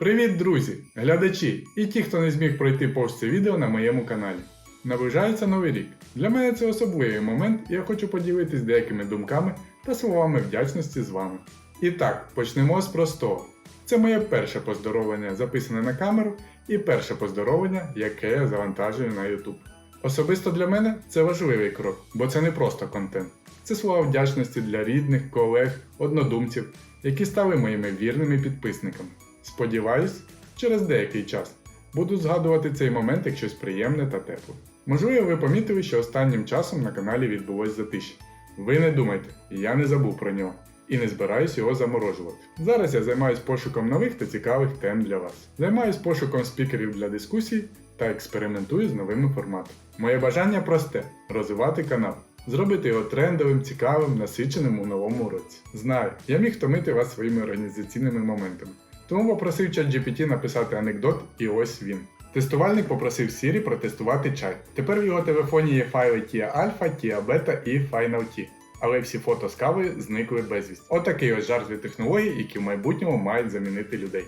Привіт, друзі, глядачі і ті, хто не зміг пройти повз це відео на моєму каналі. Наближається новий рік. Для мене це особливий момент, і я хочу поділитись деякими думками та словами вдячності з вами. І так, почнемо з простого. Це моє перше поздоровлення записане на камеру і перше поздоровлення, яке я завантажую на YouTube. Особисто для мене це важливий крок, бо це не просто контент. Це слова вдячності для рідних, колег, однодумців, які стали моїми вірними підписниками. Сподіваюсь, через деякий час буду згадувати цей момент як щось приємне та тепле. Можливо, ви помітили, що останнім часом на каналі відбулось затишя. Ви не думайте, я не забув про нього і не збираюсь його заморожувати. Зараз я займаюся пошуком нових та цікавих тем для вас. Займаюсь пошуком спікерів для дискусій та експериментую з новими форматами. Моє бажання просте розвивати канал, зробити його трендовим, цікавим, насиченим у новому році. Знаю, я міг втомити вас своїми організаційними моментами. Тому попросив ChatGPT написати анекдот, і ось він. Тестувальник попросив Siri протестувати чай. Тепер в його телефоні є файли Tia Alpha, Tia Beta і Final T. Але всі фото з кави зникли безвість. Отакий ось жарт від технологій, які в майбутньому мають замінити людей.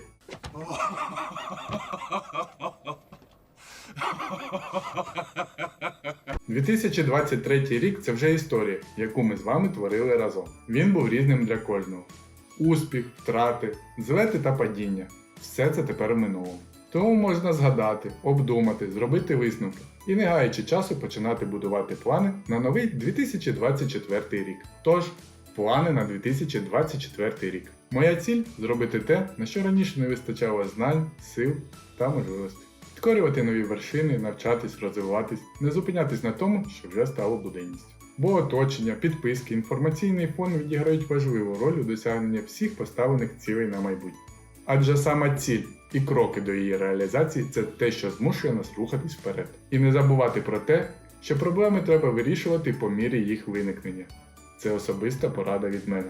– 2023 рік це вже історія, яку ми з вами творили разом. Він був різним для кожного. Успіх, втрати, злети та падіння. Все це тепер в минулому. Тому можна згадати, обдумати, зробити висновки і не гаючи часу починати будувати плани на новий 2024 рік. Тож, плани на 2024 рік. Моя ціль зробити те, на що раніше не вистачало знань, сил та можливостей. Підкорювати нові вершини, навчатись, розвиватись, не зупинятись на тому, що вже стало буденністю. Бо оточення, підписки, інформаційний фон відіграють важливу роль у досягненні всіх поставлених цілей на майбутнє. Адже саме ціль і кроки до її реалізації це те, що змушує нас рухатись вперед. І не забувати про те, що проблеми треба вирішувати по мірі їх виникнення. Це особиста порада від мене.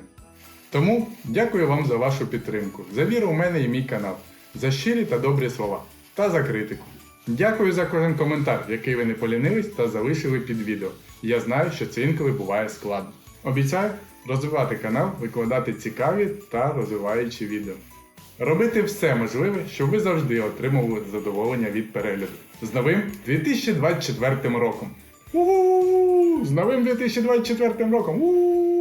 Тому дякую вам за вашу підтримку, за віру в мене і мій канал, за щирі та добрі слова та за критику. Дякую за кожен коментар, який ви не полінились та залишили під відео. Я знаю, що це інколи буває складно. Обіцяю розвивати канал, викладати цікаві та розвиваючі відео. Робити все можливе, щоб ви завжди отримували задоволення від перегляду. З новим 2024 роком! У-у-у! З новим 2024 роком! У-у-у!